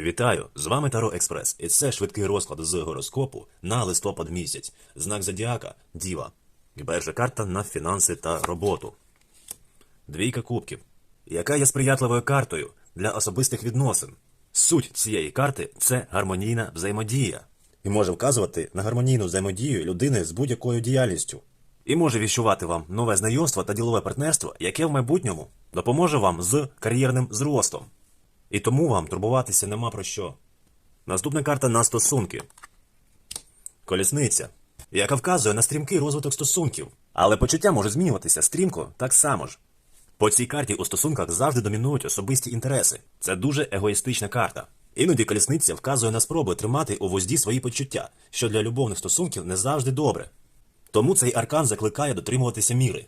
Вітаю! З вами Таро Експрес, і це швидкий розклад з гороскопу на листопад місяць. Знак зодіака Діва. І перша карта на фінанси та роботу. Двійка кубків. Яка є сприятливою картою для особистих відносин? Суть цієї карти це гармонійна взаємодія. І може вказувати на гармонійну взаємодію людини з будь-якою діяльністю. І може віщувати вам нове знайомство та ділове партнерство, яке в майбутньому допоможе вам з кар'єрним зростом. І тому вам турбуватися нема про що. Наступна карта на стосунки. Колісниця, яка вказує на стрімкий розвиток стосунків. Але почуття може змінюватися стрімко так само ж. По цій карті у стосунках завжди домінують особисті інтереси. Це дуже егоїстична карта. Іноді колісниця вказує на спроби тримати у вузді свої почуття, що для любовних стосунків не завжди добре. Тому цей аркан закликає дотримуватися міри.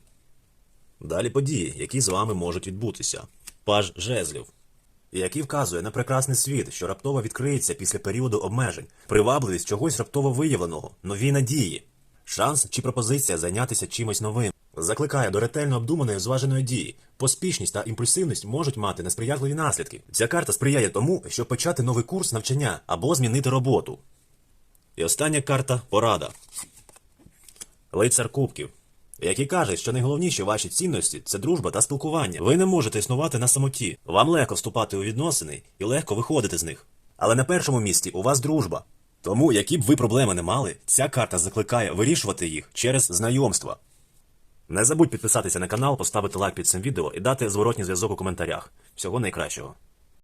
Далі події, які з вами можуть відбутися. Паж жезлів який вказує на прекрасний світ, що раптово відкриється після періоду обмежень, привабливість чогось раптово виявленого, нові надії, шанс чи пропозиція зайнятися чимось новим. Закликає до ретельно обдуманої зваженої дії. Поспішність та імпульсивність можуть мати несприятливі наслідки. Ця карта сприяє тому, щоб почати новий курс навчання або змінити роботу. І остання карта порада. Лицар Кубків, який каже, що найголовніші ваші цінності це дружба та спілкування. Ви не можете існувати на самоті. Вам легко вступати у відносини і легко виходити з них. Але на першому місці у вас дружба. Тому, які б ви проблеми не мали, ця карта закликає вирішувати їх через знайомства. Не забудь підписатися на канал, поставити лайк під цим відео і дати зворотній зв'язок у коментарях. Всього найкращого.